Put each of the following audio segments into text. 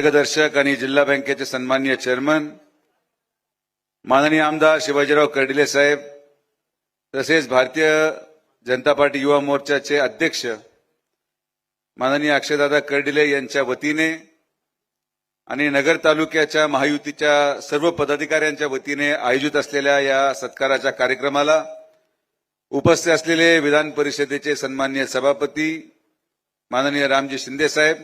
मार्गदर्शक आणि जिल्हा बँकेचे सन्माननीय चेअरमन माननीय आमदार शिवाजीराव कर्डिले साहेब तसेच भारतीय जनता पार्टी युवा मोर्चाचे अध्यक्ष माननीय अक्षयदादा कर्डिले यांच्या वतीने आणि नगर तालुक्याच्या महायुतीच्या सर्व पदाधिकाऱ्यांच्या वतीने आयोजित असलेल्या या सत्काराच्या कार्यक्रमाला उपस्थित असलेले विधान परिषदेचे सन्माननीय सभापती माननीय रामजी शिंदे साहेब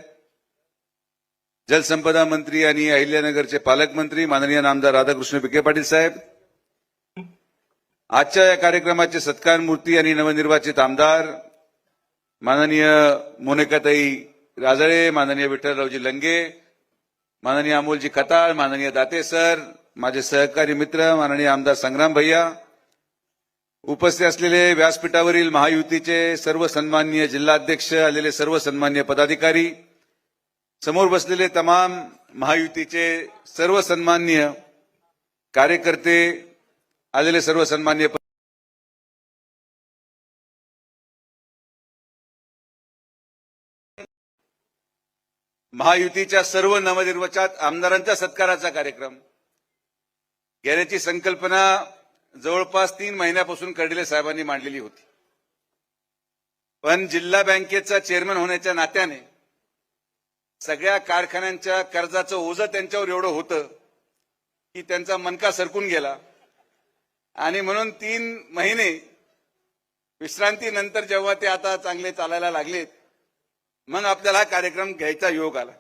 जलसंपदा मंत्री आणि अहिल्यानगरचे पालकमंत्री माननीय नामदार राधाकृष्ण विखे पाटील साहेब आजच्या या कार्यक्रमाचे सत्कार मूर्ती आणि नवनिर्वाचित आमदार माननीय मोनिकाताई राजळे माननीय विठ्ठलरावजी लंगे माननीय अमोलजी खताळ माननीय दाते सर माझे सहकारी मित्र माननीय आमदार संग्राम भैया उपस्थित असलेले व्यासपीठावरील महायुतीचे सर्व सन्माननीय जिल्हाध्यक्ष आलेले सर्व सन्मान्य पदाधिकारी समोर बसलेले तमाम महायुतीचे सर्व सन्माननीय कार्यकर्ते आलेले सर्व सन्मान्य महायुतीच्या सर्व नवनिर्वाचित आमदारांच्या सत्काराचा कार्यक्रम. घेण्याची संकल्पना जवळपास तीन महिन्यापासून कर्डिले साहेबांनी मांडलेली होती. पण जिल्हा बँकेचा चेअरमन होण्याच्या नात्याने सगळ्या कारखान्यांच्या कर्जाचं ओझं त्यांच्यावर एवढं होतं की त्यांचा मनका सरकून गेला. आणि म्हणून तीन महिने विश्रांतीनंतर जेव्हा ते आता चांगले चालायला लागलेत मग आपल्याला हा कार्यक्रम घ्यायचा योग आला.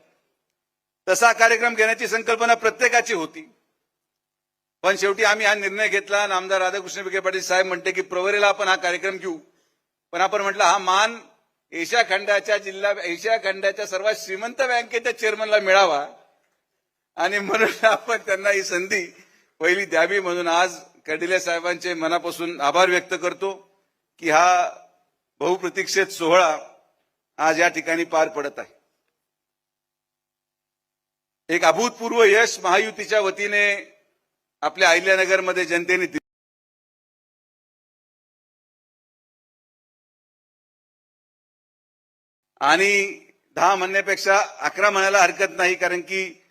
तसा कार्यक्रम घेण्याची संकल्पना प्रत्येकाची होती. पण शेवटी आम्ही हा निर्णय घेतला आणि आमदार राधाकृष्ण विखे पाटील साहेब म्हणते की प्रवरेला आपण हा कार्यक्रम घेऊ. पण आपण म्हटलं हा मान एशिया खंडाच्या जिल्हा एशिया खंडाच्या सर्वात श्रीमंत बँकेच्या चेअरमनला मिळावा. आणि म्हणून आपण त्यांना ही संधी पहिली द्यावी म्हणून आज कडिले साहेबांचे मनापासून आभार व्यक्त करतो की हा बहुप्रतीक्षित सोहळा आज या ठिकाणी पार पडत आहे. एक अभूतपूर्व यश महायुतीच्या वतीने आपल्या अहिल्यानगरमध्ये जनतेने आणि दहा म्हणण्यापेक्षा अकरा म्हणायला हरकत नाही कारण की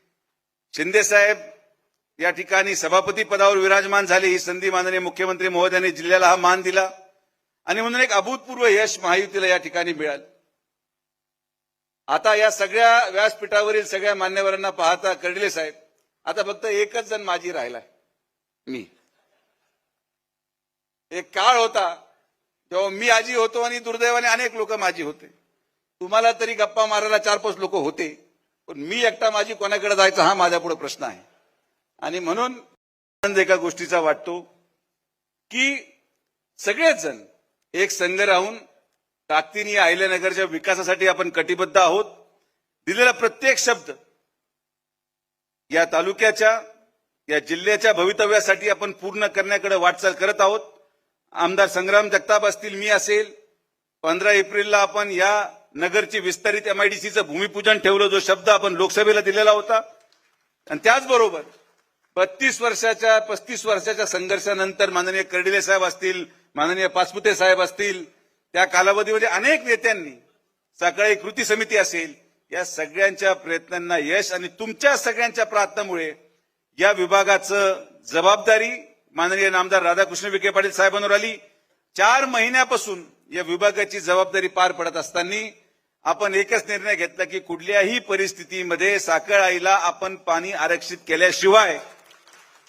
शिंदे साहेब या ठिकाणी सभापती पदावर विराजमान झाले ही संधी माननीय मुख्यमंत्री महोदयांनी जिल्ह्याला हा मान दिला. आणि म्हणून एक अभूतपूर्व यश महायुतीला या ठिकाणी मिळालं. आता या सगळ्या व्यासपीठावरील सगळ्या मान्यवरांना पाहता कर्डिले साहेब आता फक्त एकच जण माझी राहिलाय मी. एक काळ होता जेव्हा मी आजी होतो आणि दुर्दैवाने अनेक लोक माझी होते. तुम्हाला तरी गप्पा मारायला चार पाच लोक होते पण मी एकटा माझी कोणाकडे जायचा हा माझ्या पुढे प्रश्न आहे. आणि म्हणून आनंद एका गोष्टीचा वाटतो की सगळेच जण एक संघ राहून ताकदीने या अहिल्यानगरच्या विकासासाठी आपण कटिबद्ध आहोत. दिलेला प्रत्येक शब्द या तालुक्याच्या या जिल्ह्याच्या भवितव्यासाठी आपण पूर्ण करण्याकडे वाटचाल करत आहोत. आमदार संग्राम जगताप असतील मी असेल पंधरा एप्रिलला आपण या नगरची विस्तारित एमआयडीसीचं भूमिपूजन ठेवलं जो शब्द आपण लोकसभेला दिलेला होता. आणि त्याचबरोबर बत्तीस वर्षाच्या पस्तीस वर्षाच्या संघर्षानंतर माननीय कर्डिले साहेब असतील माननीय पासपुते साहेब असतील त्या कालावधीमध्ये अनेक नेत्यांनी सकाळी कृती समिती असेल या सगळ्यांच्या प्रयत्नांना यश आणि तुमच्या सगळ्यांच्या प्रार्थनामुळे या विभागाचं जबाबदारी माननीय नामदार राधाकृष्ण विखे पाटील साहेबांवर आली. चार महिन्यापासून या विभागाची जबाबदारी पार पडत असताना आपण एकच निर्णय घेतला की कुठल्याही परिस्थितीमध्ये साखर आईला आपण पाणी आरक्षित केल्याशिवाय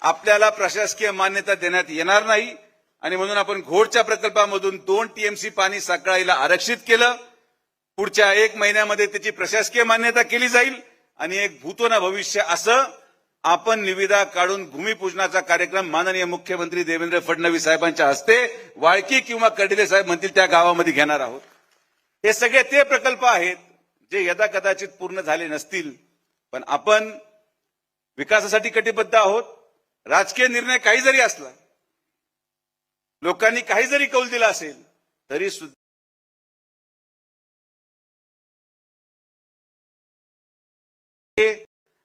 आपल्याला प्रशासकीय मान्यता देण्यात येणार नाही. आणि म्हणून आपण घोडच्या प्रकल्पामधून दोन टीएमसी पाणी साखळाईला आरक्षित केलं. पुढच्या एक महिन्यामध्ये त्याची प्रशासकीय मान्यता केली जाईल. आणि एक भूतो ना भविष्य असं आपण निविदा काढून भूमिपूजनाचा कार्यक्रम माननीय मुख्यमंत्री देवेंद्र फडणवीस साहेबांच्या हस्ते वाळकी किंवा कर्डिले साहेब म्हणतील त्या गावामध्ये घेणार आहोत. हे सगळे ते प्रकल्प आहेत जे यदा कदाचित पूर्ण झाले नसतील. पण आपण विकासासाठी कटिबद्ध आहोत. राजकीय निर्णय काही जरी असला लोकांनी काही जरी कौल दिला असेल तरी सुद्धा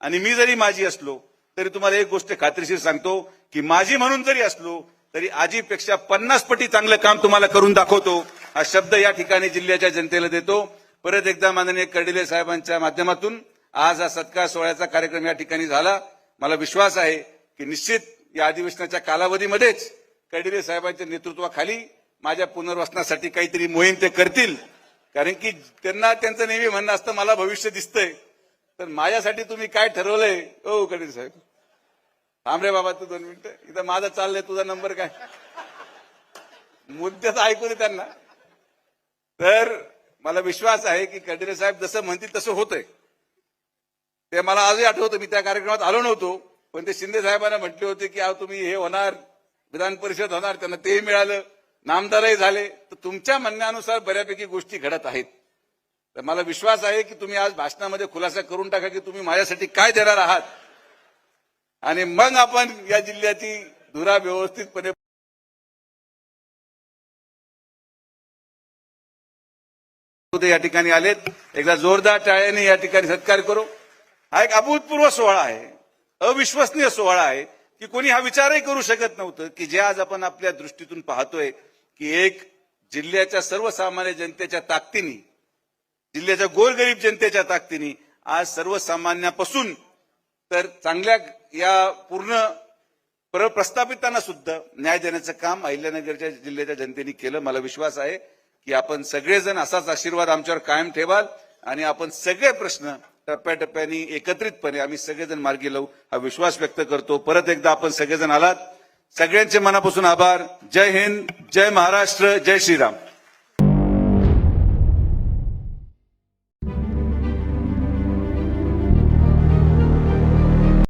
आणि मी जरी माझी असलो तरी तुम्हाला एक गोष्ट खात्रीशीर सांगतो की माझी म्हणून जरी असलो तरी आजीपेक्षा पन्नास पटी चांगलं काम तुम्हाला करून दाखवतो. हा शब्द या ठिकाणी जिल्ह्याच्या जनतेला देतो. परत एकदा माननीय कर्डिले साहेबांच्या माध्यमातून आज हा सत्कार सोहळ्याचा कार्यक्रम या ठिकाणी झाला. मला विश्वास आहे की निश्चित या अधिवेशनाच्या कालावधीमध्येच कडिले साहेबांच्या नेतृत्वाखाली माझ्या पुनर्वसनासाठी काहीतरी मोहीम ते करतील. कारण की त्यांना त्यांचं नेहमी म्हणणं असतं मला भविष्य दिसतंय. तर माझ्यासाठी तुम्ही काय ठरवलंय? हो, ओ कडिले साहेब. थांबरे बाबा तू दोन मिनिटं. इथं माझं चाललंय तुझा नंबर काय? मुद्द्याचं ऐकू दे त्यांना. तर मला विश्वास आहे की कडिले साहेब जसं म्हणतील तसं होतंय. ते मला आजही आठवतं मी त्या कार्यक्रमात आलो नव्हतो पण ते शिंदे साहेबांना म्हटले होते की अहो तुम्ही हे होणार विधान परिषद होणार त्यांना तेही मिळालं नामदारही झाले. तर तुमच्या म्हणण्यानुसार बऱ्यापैकी गोष्टी घडत आहेत. तर मला विश्वास आहे की तुम्ही आज भाषणामध्ये खुलासा करून टाका की तुम्ही माझ्यासाठी काय देणार आहात. आणि मग आपण या जिल्ह्याची धुरा व्यवस्थितपणे या ठिकाणी आलेत. एकदा जोरदार टाळ्याने या ठिकाणी सत्कार करू. हा एक अभूतपूर्व सोहळा आहे. अविश्वसनीय सोहळा आहे की कोणी हा विचारही करू शकत नव्हतं की जे आज आपण आपल्या दृष्टीतून पाहतोय की एक जिल्ह्याच्या सर्वसामान्य जनतेच्या ताकदीने जिल्ह्याच्या गोरगरीब जनतेच्या ताकदीने आज सर्वसामान्यापासून तर चांगल्या या पूर्ण प्र- प्रस्थापितांना सुद्धा न्याय देण्याचं काम अहिल्यानगरच्या जिल्ह्याच्या जनतेने केलं. मला विश्वास आहे. की आपण सगळेजण असाच आशीर्वाद आमच्यावर कायम ठेवाल आणि आपण सगळे प्रश्न टप्प्याटप्प्याने एकत्रितपणे आम्ही सगळेजण मार्गी लावू हा विश्वास व्यक्त करतो. परत एकदा आपण सगळेजण आलात. सगळ्यांचे मनापासून आभार. जय हिंद जय महाराष्ट्र जय श्रीराम.